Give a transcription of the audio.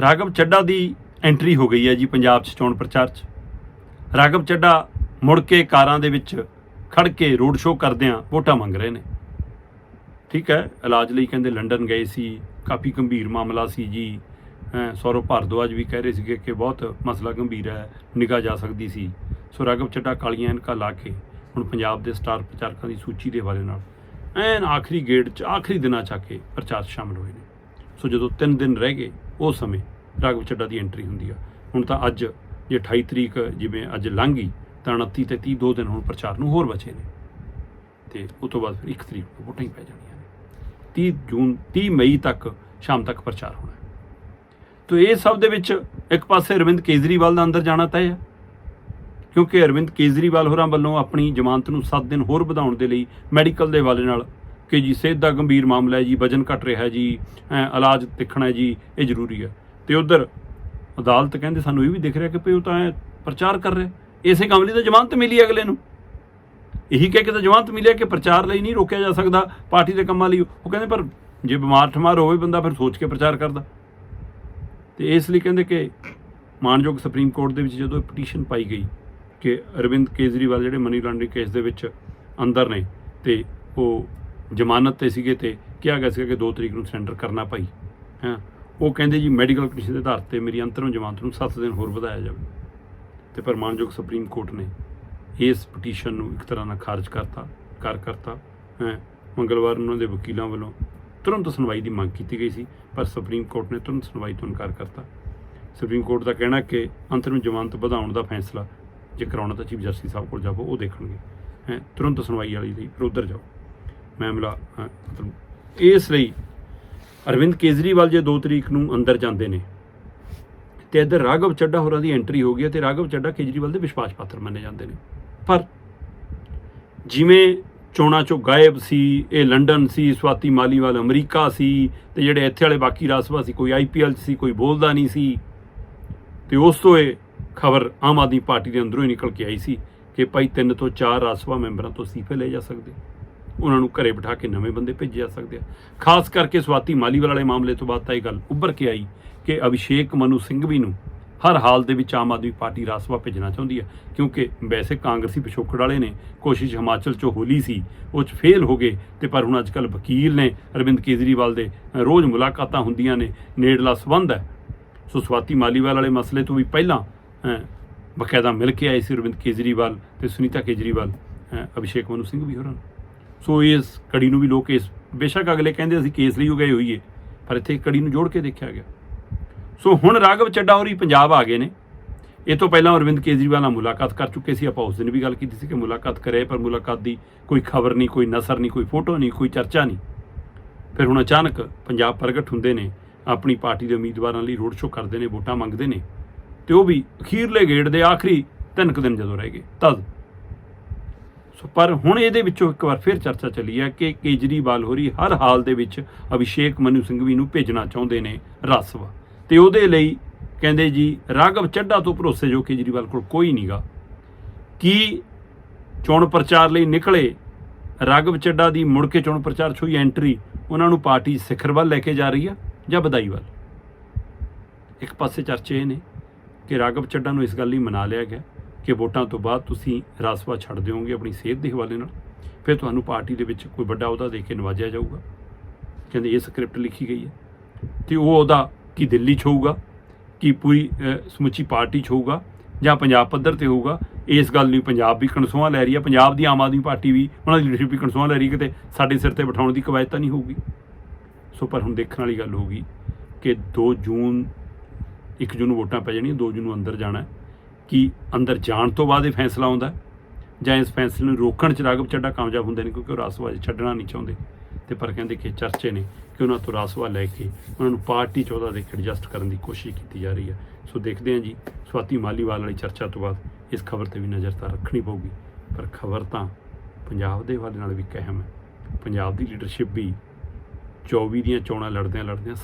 ਰਾਘਵ ਚੱਡਾ ਦੀ entry ਹੋ ਗਈ ਹੈ ਜੀ ਪੰਜਾਬ 'ਚ ਚੋਣ ਪ੍ਰਚਾਰ 'ਚ। ਰਾਘਵ ਚੱਡਾ ਮੁੜ ਕੇ ਕਾਰਾਂ ਦੇ ਵਿੱਚ ਖੜ ਕੇ ਰੋਡ ਸ਼ੋਅ ਕਰਦਿਆਂ ਵੋਟਾਂ ਮੰਗ ਰਹੇ ਨੇ। ਠੀਕ ਹੈ, ਇਲਾਜ ਲਈ ਕਹਿੰਦੇ ਲੰਡਨ ਗਏ ਸੀ, ਕਾਫੀ ਗੰਭੀਰ ਮਾਮਲਾ ਸੀ ਜੀ। ਅਹ ਸੌਰਵ ਭਾਰਦਵਾਜ ਵੀ ਕਹਿ ਰਹੇ ਸੀਗੇ ਕਿ ਬਹੁਤ ਮਸਲਾ ਗੰਭੀਰ ਹੈ, ਨਿਗਾਹ ਜਾ ਸਕਦੀ ਸੀ। ਸੋ ਰਾਘਵ ਚੱਡਾ ਕਾਲੀਆਂ ਐਨਕਾਂ ਲਾ ਕੇ ਹੁਣ ਪੰਜਾਬ ਦੇ ਸਟਾਰ ਪ੍ਰਚਾਰਕਾਂ ਦੀ ਸੂਚੀ ਦੇ ਹਵਾਲੇ ਨਾਲ ਐਨ ਆਖਰੀ ਗੇੜ 'ਚ ਆਖਰੀ ਦਿਨਾਂ 'ਚ ਆ ਕੇ ਪ੍ਰਚਾਰ 'ਚ ਸ਼ਾਮਲ ਹੋਏ ਨੇ। ਸੋ ਜਦੋਂ 3 ਦਿਨ ਰਹਿ ਗਏ ਉਹ ਸਮੇਂ ਰਾਘਵ ਚੱਡਾ ਦੀ ਐਂਟਰੀ ਹੁੰਦੀ ਆ। ਹੁਣ ਤਾਂ ਅੱਜ ਜੇ 28 ਤਰੀਕ ਜਿਵੇਂ ਅੱਜ ਲੰਘ ਗਈ, ਤਾਂ 29 ਤੇ 30 ਦੋ ਦਿਨ ਹੁਣ ਪ੍ਰਚਾਰ ਨੂੰ ਹੋਰ ਬਚੇ ਨੇ। ਤੇ ਉਸ ਤੋਂ ਬਾਅਦ ਫਿਰ 1 ਤਰੀਕ ਨੂੰ ਵੋਟਾਂ ਹੀ ਪੈ ਜਾਣੀਆਂ ਨੇ। 30 ਜੂਨ 30 ਮਈ ਤੱਕ ਸ਼ਾਮ ਤੱਕ ਪ੍ਰਚਾਰ ਹੋਣਾ ਹੈ। ਤੋ ਇਹ ਸਭ ਦੇ ਵਿੱਚ ਇੱਕ ਪਾਸੇ ਅਰਵਿੰਦ ਕੇਜਰੀਵਾਲ ਦਾ ਅੰਦਰ ਜਾਣਾ ਤੈਅ ਹੈ ਕਿਉਂਕਿ ਅਰਵਿੰਦ ਕੇਜਰੀਵਾਲ ਹੋਰਾਂ ਵੱਲੋਂ ਆਪਣੀ ਜ਼ਮਾਨਤ ਨੂੰ 7 ਦਿਨ ਹੋਰ ਵਧਾਉਣ ਦੇ ਲਈ ਮੈਡੀਕਲ ਦੇ ਹਵਾਲੇ ਨਾਲ ਕਿ ਜੀ, ਸਿਹਤ ਦਾ ਗੰਭੀਰ ਮਾਮਲਾ ਹੈ ਜੀ, ਵਜਨ ਘਟ ਰਿਹਾ ਜੀ, ਐਂ ਇਲਾਜ ਦੇਖਣਾ ਜੀ, ਇਹ ਜ਼ਰੂਰੀ ਹੈ। ਤੇ ਉਧਰ ਅਦਾਲਤ ਕਹਿੰਦੇ, ਸਾਨੂੰ ਇਹ ਵੀ ਦਿਖ ਰਿਹਾ ਕਿ ਭਈ ਉਹ ਤਾਂ ਐਂ ਪ੍ਰਚਾਰ ਕਰ ਰਿਹਾ। ਇਸੇ ਕੰਮ ਲਈ ਤਾਂ ਜ਼ਮਾਨਤ ਮਿਲੀ ਅਗਲੇ ਨੂੰ। ਇਹੀ ਕਹਿ ਕੇ ਤਾਂ ਜ਼ਮਾਨਤ ਮਿਲਿਆ ਕਿ ਪ੍ਰਚਾਰ ਲਈ ਨਹੀਂ ਰੋਕਿਆ ਜਾ ਸਕਦਾ, ਪਾਰਟੀ ਦੇ ਕੰਮਾਂ ਲਈ। ਉਹ ਕਹਿੰਦੇ, ਪਰ ਜੇ ਬਿਮਾਰ ਠਮਾਰ ਹੋਵੇ ਬੰਦਾ, ਫਿਰ ਸੋਚ ਕੇ ਪ੍ਰਚਾਰ ਕਰਦਾ। ਤੇ ਇਸ ਲਈ ਕਹਿੰਦੇ ਕਿ ਮਾਨਯੋਗ ਸੁਪਰੀਮ ਕੋਰਟ ਦੇ ਵਿੱਚ ਜਦੋਂ ਪਟੀਸ਼ਨ ਪਾਈ ਗਈ ਕਿ ਅਰਵਿੰਦ ਕੇਜਰੀਵਾਲ ਜਿਹੜੇ ਮਨੀ ਲਾਂਡਰਿੰਗ ਕੇਸ ਦੇ ਵਿੱਚ ਅੰਦਰ ਨੇ, ਤੇ ਉਹ ਜ਼ਮਾਨਤ ਤੇ ਸੀਗੇ ਤੇ ਕਿਹਾ ਗਿਆ ਸੀਗਾ ਕਿ 2 ਤਰੀਕ ਨੂੰ ਸੈਂਟਰ ਕਰਨਾ ਭਾਈ, ਹਾਂ। ਉਹ ਕਹਿੰਦੇ ਜੀ ਮੈਡੀਕਲ ਕਮਿਸ਼ਨ ਦੇ ਆਧਾਰ ਤੇ ਮੇਰੀ ਅੰਤਰਮ ਜ਼ਮਾਨਤ ਨੂੰ 7 ਦਿਨ ਹੋਰ ਵਧਾਇਆ ਜਾਵੇ। ਤੇ ਪਰ ਮਾਨਯੋਗ ਸੁਪਰੀਮ ਕੋਰਟ ਨੇ ਇਸ ਪਟੀਸ਼ਨ ਨੂੰ ਇੱਕ ਤਰ੍ਹਾਂ ਨਾਲ ਖਾਰਜ ਕਰਤਾ, ਕਰ ਕਰਤਾ, ਹੈ। ਮੰਗਲਵਾਰ ਉਹਨਾਂ ਦੇ ਵਕੀਲਾਂ ਵੱਲੋਂ ਤੁਰੰਤ ਸੁਣਵਾਈ ਦੀ ਮੰਗ ਕੀਤੀ ਗਈ ਸੀ, ਪਰ ਸੁਪਰੀਮ ਕੋਰਟ ਨੇ ਤੁਰੰਤ ਸੁਣਵਾਈ ਤੋਂ ਇਨਕਾਰ ਕਰਤਾ। ਸੁਪਰੀਮ ਕੋਰਟ ਦਾ ਕਹਿਣਾ ਕਿ ਅੰਤਰਮ ਜ਼ਮਾਨਤ ਵਧਾਉਣ ਦਾ ਫੈਸਲਾ ਜੇ ਕਰਾਉਣਾ ਤਾਂ ਚੀਫ ਜਸਟਿਸ ਸਾਹਿਬ ਕੋਲ ਜਾਵੋ, ਉਹ ਦੇਖਣਗੇ, ਹੈ। ਤੁਰੰਤ ਸੁਣਵਾਈ ਵਾਲੀ ਲਈ ਫਿਰ ਉੱਧਰ ਜਾਓ। ਮਾਮਲਾ ਮਤਲਬ ਇਸ ਲਈ ਅਰਵਿੰਦ ਕੇਜਰੀਵਾਲ ਜੇ 2 ਤਰੀਕ ਨੂੰ ਅੰਦਰ ਜਾਂਦੇ ਨੇ ਤੇ ਇੱਧਰ ਰਾਘਵ ਚੱਡਾ ਹੋਰਾਂ ਦੀ ਐਂਟਰੀ ਹੋ ਗਈ ਹੈ ਤੇ ਰਾਘਵ ਚੱਡਾ ਕੇਜਰੀਵਾਲ ਦੇ ਵਿਸ਼ਵਾਸ ਪਾਤਰ ਮੰਨੇ ਜਾਂਦੇ ਨੇ। ਪਰ ਜਿਵੇਂ ਚੋਣਾਂ ਚੋਂ ਗਾਇਬ ਸੀ, ਇਹ ਲੰਡਨ ਸੀ, ਸਵਾਤੀ ਮਾਲੀਵਾਲ ਅਮਰੀਕਾ ਸੀ ਤੇ ਜਿਹੜੇ ਇੱਥੇ ਵਾਲੇ ਬਾਕੀ ਰਾਜਸਭਾ ਸੀ, ਕੋਈ ਆਈਪੀਐਲ ਸੀ, ਕੋਈ ਬੋਲਦਾ ਨਹੀਂ ਸੀ, ਤੇ ਉਸ ਤੋਂ ਇਹ ਖਬਰ ਆਮ ਆਦਮੀ ਪਾਰਟੀ ਦੇ ਅੰਦਰੋਂ ਹੀ ਨਿਕਲ ਕੇ ਆਈ ਸੀ ਕਿ ਭਾਈ ਤਿੰਨ ਤੋਂ ਚਾਰ ਰਾਜਸਭਾ ਮੈਂਬਰਾਂ ਤੋਂ ਅਸਤੀਫੇ ਲਏ ਜਾ ਸਕਦੇ। ਉਹਨਾਂ ਨੂੰ ਘਰੇ ਬਿਠਾ ਕੇ ਨਵੇਂ ਬੰਦੇ ਭੇਜੇ ਜਾ ਸਕਦੇ ਆ ਖਾਸ ਕਰਕੇ ਸਵਾਤੀ ਮਾਲੀਵਾਲ ਵਾਲੇ ਮਾਮਲੇ ਤੋਂ ਬਾਅਦ ਤਾਂ ਇਹ ਗੱਲ ਉੱਭਰ ਕੇ ਆਈ ਕਿ ਅਭਿਸ਼ੇਕ ਮਨੂ ਸਿੰਘ ਵੀ ਨੂੰ ਹਰ ਹਾਲ ਦੇ ਵਿੱਚ ਆਮ ਆਦਮੀ ਪਾਰਟੀ ਰਾਜ ਸਭਾ ਭੇਜਣਾ ਚਾਹੁੰਦੀ ਹੈ ਕਿਉਂਕਿ ਵੈਸੇ ਕਾਂਗਰਸੀ ਪਿਛੋਕੜ ਵਾਲੇ ਨੇ ਕੋਸ਼ਿਸ਼ ਹਿਮਾਚਲ 'ਚੋਂ ਹੋਲੀ ਸੀ, ਉਹ ਚ ਫੇਲ ਹੋ ਗਏ ਤੇ ਪਰ ਹੁਣ ਅੱਜ ਕੱਲ ਵਕੀਲ ਨੇ ਅਰਵਿੰਦ ਕੇਜਰੀਵਾਲ ਦੇ ਰੋਜ਼ ਮੁਲਾਕਾਤਾਂ ਹੁੰਦੀਆਂ ਨੇ, ਨੇੜਲਾ ਸੰਬੰਧ ਹੈ ਸੋ ਸਵਾਤੀ ਮਾਲੀਵਾਲ ਵਾਲੇ ਮਸਲੇ ਤੋਂ ਵੀ ਪਹਿਲਾਂ ਬਕਾਇਦਾ ਮਿਲ ਕੇ ਆਏ ਸੀ ਅਰਵਿੰਦ ਕੇਜਰੀਵਾਲ ਤੇ ਸੁਨੀਤਾ ਕੇਜਰੀਵਾਲ ਅਭਿਸ਼ੇਕ ਮਨੂ ਸਿੰਘ ਵੀ ਹੋਰਾਂ ਨੂੰ। ਸੋ ਇਸ ਕੜੀ ਨੂੰ ਵੀ ਲੋਕ ਇਸ, ਬੇਸ਼ੱਕ ਅਗਲੇ ਕਹਿੰਦੇ ਅਸੀਂ ਕੇਸ ਲਈ ਹੋ ਗਏ ਹੋਈਏ, ਪਰ ਇੱਥੇ ਕੜੀ ਨੂੰ ਜੋੜ ਕੇ ਦੇਖਿਆ ਗਿਆ। ਸੋ ਹੁਣ ਰਾਘਵ ਚੱਡਾ ਹੋਰੀ ਪੰਜਾਬ ਆ ਗਏ ਨੇ। ਇਹ ਤੋਂ ਪਹਿਲਾਂ ਅਰਵਿੰਦ ਕੇਜਰੀਵਾਲ ਨਾਲ ਮੁਲਾਕਾਤ ਕਰ ਚੁੱਕੇ ਸੀ। ਆਪਾਂ ਉਸ ਦਿਨ ਵੀ ਗੱਲ ਕੀਤੀ ਸੀ ਕਿ ਮੁਲਾਕਾਤ ਕਰੇ, ਪਰ ਮੁਲਾਕਾਤ ਦੀ ਕੋਈ ਖਬਰ ਨਹੀਂ, ਕੋਈ ਨਸਰ ਨਹੀਂ, ਕੋਈ ਫੋਟੋ ਨਹੀਂ, ਕੋਈ ਚਰਚਾ ਨਹੀਂ। ਫਿਰ ਹੁਣ ਅਚਾਨਕ ਪੰਜਾਬ ਪ੍ਰਗਟ ਹੁੰਦੇ ਨੇ, ਆਪਣੀ ਪਾਰਟੀ ਦੇ ਉਮੀਦਵਾਰਾਂ ਲਈ ਰੋਡ ਸ਼ੋਅ ਕਰਦੇ ਨੇ, ਵੋਟਾਂ ਮੰਗਦੇ ਨੇ, ਤੇ ਉਹ ਵੀ ਅਖੀਰਲੇ ਗੇੜ ਦੇ ਆਖਰੀ ਤਿੰਨ ਕੁ ਦਿਨ ਜਦੋਂ ਰਹਿ ਗਏ। ਤਦ ਸੋ ਪਰ ਹੁਣ ਇਹਦੇ ਵਿੱਚੋਂ ਇੱਕ ਵਾਰ ਫਿਰ ਚਰਚਾ ਚੱਲੀ ਹੈ ਕਿ ਕੇਜਰੀਵਾਲ ਹੋਰੀ ਹਰ ਹਾਲ ਦੇ ਵਿੱਚ ਅਭਿਸ਼ੇਕ ਮਨੂ ਸਿੰਘਵੀ ਨੂੰ ਭੇਜਣਾ ਚਾਹੁੰਦੇ ਨੇ ਰਾਸਵਾ। ਤੇ ਉਹਦੇ ਲਈ ਕਹਿੰਦੇ ਜੀ, ਰਾਘਵ ਚੱਡਾ ਤੋਂ ਭਰੋਸੇ ਜੋ ਕੇਜਰੀਵਾਲ ਕੋਲ ਕੋਈ ਨਹੀਂਗਾ ਕੀ ਚੋਣ ਪ੍ਰਚਾਰ ਲਈ ਨਿਕਲੇ? ਰਾਘਵ ਚੱਡਾ ਦੀ ਮੁੜ ਕੇ ਚੋਣ ਪ੍ਰਚਾਰ 'ਚ ਹੋਈ ਐਂਟਰੀ ਉਹਨਾਂ ਨੂੰ ਪਾਰਟੀ ਸਿਖਰ ਵੱਲ ਲੈ ਕੇ ਜਾ ਰਹੀ ਆ ਜਾਂ ਵਧਾਈ ਵੱਲ ਇੱਕ ਪਾਸੇ ਚਰਚੇ ਇਹ ਨੇ ਕਿ ਰਾਘਵ ਚੱਡਾ ਨੂੰ ਇਸ ਗੱਲ ਲਈ ਮਨਾ ਲਿਆ ਗਿਆ। ਕਿ ਵੋਟਾਂ ਤੋਂ ਬਾਅਦ ਤੁਸੀਂ ਰਾਜਸਭਾ ਛੱਡ ਦਿਓਗੇ ਆਪਣੀ ਸਿਹਤ ਦੇ ਹਵਾਲੇ ਨਾਲ, ਫਿਰ ਤੁਹਾਨੂੰ ਪਾਰਟੀ ਦੇ ਵਿੱਚ ਕੋਈ ਵੱਡਾ ਅਹੁਦਾ ਦੇ ਕੇ ਨਵਾਜਿਆ ਜਾਊਗਾ। ਕਹਿੰਦੇ ਇਹ ਸਕ੍ਰਿਪਟ ਲਿਖੀ ਗਈ ਹੈ। ਤੇ ਉਹ ਉਹਦਾ ਕੀ ਦਿੱਲੀ 'ਚ ਹੋਊਗਾ, ਕੀ ਪੂਰੀ ਸਮੁੱਚੀ ਪਾਰਟੀ 'ਚ ਹੋਊਗਾ ਜਾਂ ਪੰਜਾਬ ਪੱਧਰ ਤੇ ਹੋਊਗਾ? ਇਸ ਗੱਲ ਲਈ ਪੰਜਾਬ ਵੀ ਕਣਸੋਆਂ ਲੈ ਰਹੀ ਹੈ। ਪੰਜਾਬ ਦੀ ਆਮ ਆਦਮੀ ਪਾਰਟੀ ਵੀ, ਉਹਨਾਂ ਦੀ ਲੀਡਰਸ਼ਿਪ ਵੀ ਕਣਸੋਆਂ ਲੈ ਰਹੀ ਕਿਤੇ ਸਾਡੇ ਸਿਰ ਤੇ ਬਿਠਾਉਣ ਦੀ ਕਵਾਇਦ ਤਾਂ ਨਹੀਂ ਹੋਊਗੀ। ਸੋ ਪਰ ਹੁਣ ਦੇਖਣ ਵਾਲੀ ਗੱਲ ਹੋਊਗੀ ਕਿ 2 ਜੂਨ 1 ਜੂਨ ਨੂੰ ਵੋਟਾਂ ਪੈ ਜਾਣੀਆਂ 2 ਜੂਨ ਨੂੰ ਅੰਦਰ ਜਾਣਾ ਹੈ। ਕਿ ਅੰਦਰ ਜਾਣ ਤੋਂ ਬਾਅਦ ਇਹ ਫੈਸਲਾ ਆਉਂਦਾ ਜਾਂ ਇਸ ਫੈਸਲੇ ਨੂੰ ਰੋਕਣ ਚ ਰਾਘਵ ਚੱਡਾ ਕਾਮਯਾਬ ਹੁੰਦੇ ਨੇ ਕਿਉਂਕਿ ਉਹ ਰਾਸਵਾ ਛੱਡਣਾ ਨਹੀਂ ਚਾਹੁੰਦੇ। ਤੇ ਪਰ ਕਹਿੰਦੇ ਕਿ ਚਰਚੇ ਨੇ ਕਿ ਉਹਨਾਂ ਤੋਂ ਰਾਸਵਾ ਲੈ ਕੇ ਉਹਨਾਂ ਨੂੰ ਪਾਰਟੀ ਚ ਉਹਦਾ ਦੇ ਕੇ ਐਡਜਸਟ ਕਰਨ ਦੀ ਕੋਸ਼ਿਸ਼ ਕੀਤੀ ਜਾ ਰਹੀ ਹੈ। ਸੋ ਦੇਖਦੇ ਹਾਂ ਜੀ, ਸਵਾਤੀ ਮਾਲੀਵਾਲ ਵਾਲੀ ਚਰਚਾ ਤੋਂ ਬਾਅਦ ਇਸ ਖਬਰ ਤੇ ਵੀ ਨਜ਼ਰ ਤਾਂ ਰੱਖਣੀ ਪਊਗੀ। ਪਰ ਖਬਰ ਤਾਂ ਪੰਜਾਬ ਦੇ ਹਵਾਲੇ ਨਾਲ ਵੀ ਕਹਿਮ ਹੈ। ਪੰਜਾਬ ਦੀ ਲੀਡਰਸ਼ਿਪ ਵੀ 24 ਦੀਆਂ ਚੋਣਾਂ ਲੜਦਿਆਂ ਲੜਦਿਆਂ